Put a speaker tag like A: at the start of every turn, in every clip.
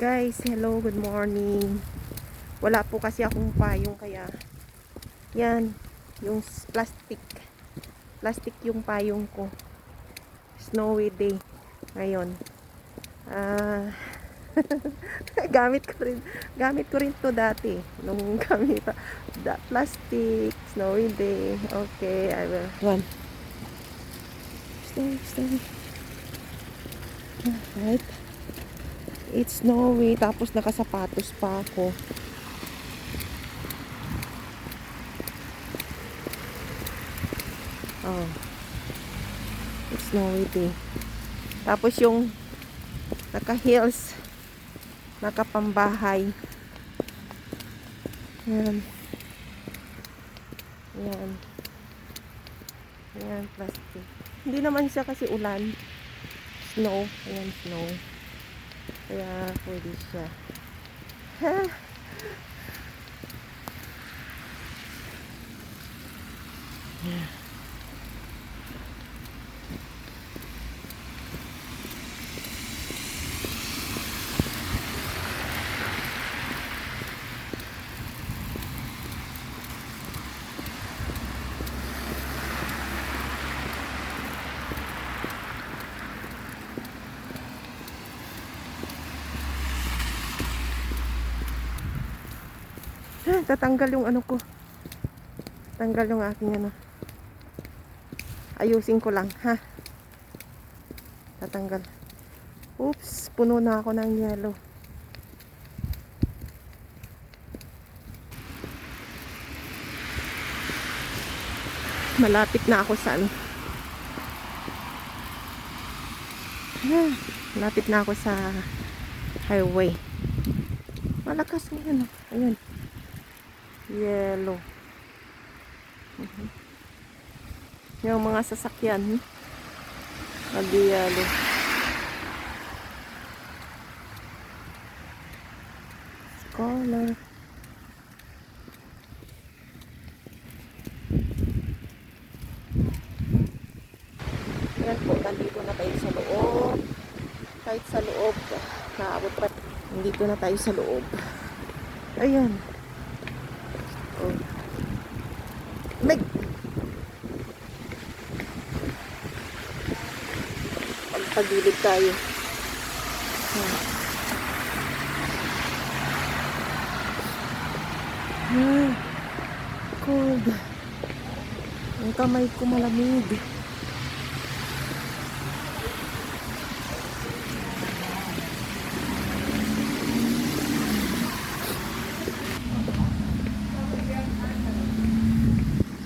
A: Guys, hello, good morning. Wala po kasi akong payong kaya yan, yung plastic. Plastic yung payong ko. Snowy day ngayon. Ah, gamit ko rin gamit ko rin to dati nung kami pa da, plastic snowy day okay I will one snowy snowy right it's snowy tapos nakasapatos pa ako. Oh. It's snowy day tapos yung naka heels nakapambahay. Yan yan yan plastic. Hindi naman siya kasi ulan. Snow. Ayan snow kaya pwede siya. Ha Tatanggal yung ano ko. Tanggal yung aking ano. Ayusin ko lang, ha? Tatanggal. Oops, puno na ako ng yellow. Malapit na ako sa ano. Ah, malapit na ako sa highway. Malakas ngayon. oh. Ayun. Yellow. Mhm. Yung mga sasakyan. Nag-yellow. Color. Yan po, nandito na tayo sa loob. Kahit sa loob, naabot pa. Nandito na tayo sa loob. Ayan. Oh. Meg! Pagpagilid tayo. Hmm. Ah, cold. Ang kamay ko malamig.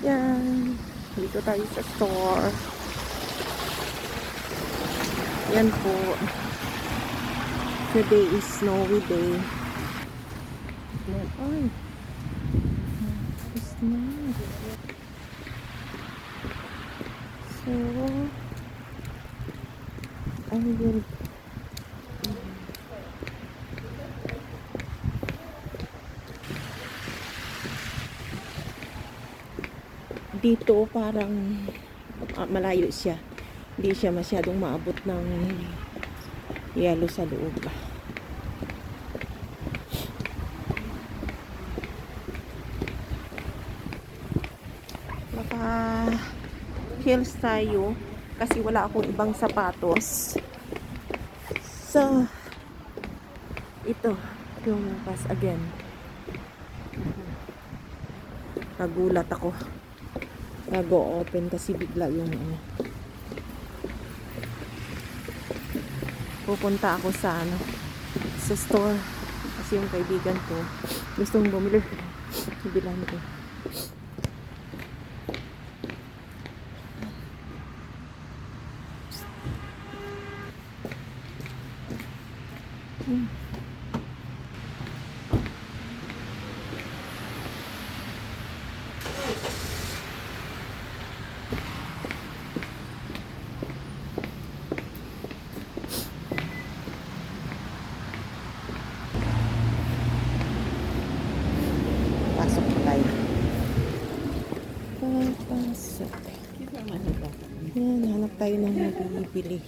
A: Yan. Dito tayo sa store. Yan po. Today is snowy day. Yan. Ay. So, I will dito parang ah, malayo siya. Hindi siya masyadong maabot ng yelo sa loob. Naka heels tayo kasi wala akong ibang sapatos. So, ito yung pass again. Nagulat ako nag-open kasi bigla yung ano. Pupunta ako sa ano, sa store kasi yung kaibigan ko gustong bumili. Bibilan ko. Hmm. Pasok na tayo. Papasok. Yan, hanap tayo ng mabibili.